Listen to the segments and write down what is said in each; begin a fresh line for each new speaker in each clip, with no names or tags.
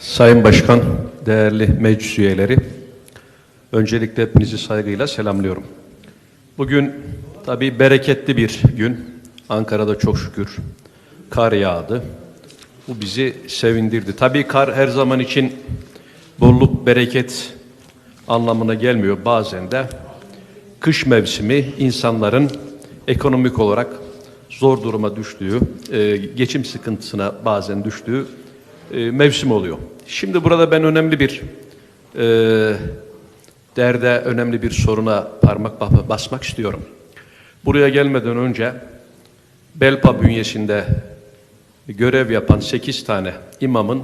Sayın Başkan, değerli meclis üyeleri, öncelikle hepinizi saygıyla selamlıyorum. Bugün tabii bereketli bir gün. Ankara'da çok şükür kar yağdı. Bu bizi sevindirdi. Tabii kar her zaman için bolluk, bereket anlamına gelmiyor. Bazen de kış mevsimi insanların ekonomik olarak zor duruma düştüğü, e, geçim sıkıntısına bazen düştüğü e, mevsim oluyor. Şimdi burada ben önemli bir e, derde, önemli bir soruna parmak ba- basmak istiyorum. Buraya gelmeden önce Belpa bünyesinde görev yapan 8 tane imamın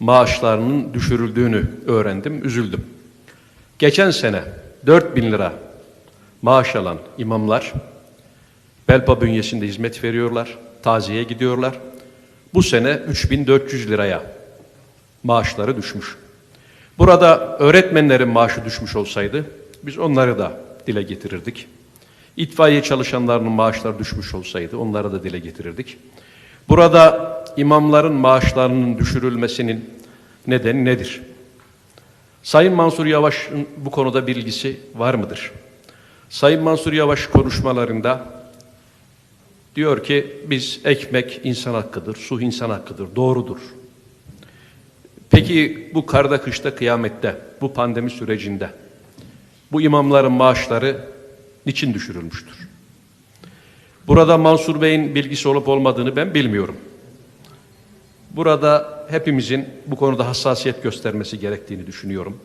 maaşlarının düşürüldüğünü öğrendim, üzüldüm. Geçen sene 4 bin lira maaş alan imamlar Belpa bünyesinde hizmet veriyorlar, taziye gidiyorlar. Bu sene 3400 liraya maaşları düşmüş. Burada öğretmenlerin maaşı düşmüş olsaydı biz onları da dile getirirdik. İtfaiye çalışanlarının maaşları düşmüş olsaydı onları da dile getirirdik. Burada imamların maaşlarının düşürülmesinin nedeni nedir? Sayın Mansur Yavaş'ın bu konuda bilgisi var mıdır? Sayın Mansur Yavaş konuşmalarında diyor ki biz ekmek insan hakkıdır, su insan hakkıdır, doğrudur. Peki bu karda kışta kıyamette, bu pandemi sürecinde bu imamların maaşları niçin düşürülmüştür? Burada Mansur Bey'in bilgisi olup olmadığını ben bilmiyorum. Burada hepimizin bu konuda hassasiyet göstermesi gerektiğini düşünüyorum.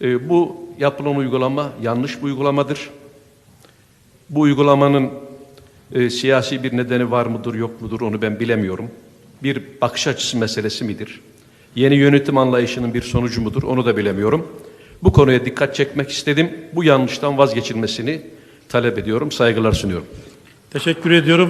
Ee, bu yapılan uygulama yanlış bir uygulamadır. Bu uygulamanın e, siyasi bir nedeni var mıdır yok mudur onu ben bilemiyorum. Bir bakış açısı meselesi midir? Yeni yönetim anlayışının bir sonucu mudur onu da bilemiyorum. Bu konuya dikkat çekmek istedim. Bu yanlıştan vazgeçilmesini talep ediyorum. Saygılar sunuyorum.
Teşekkür ediyorum.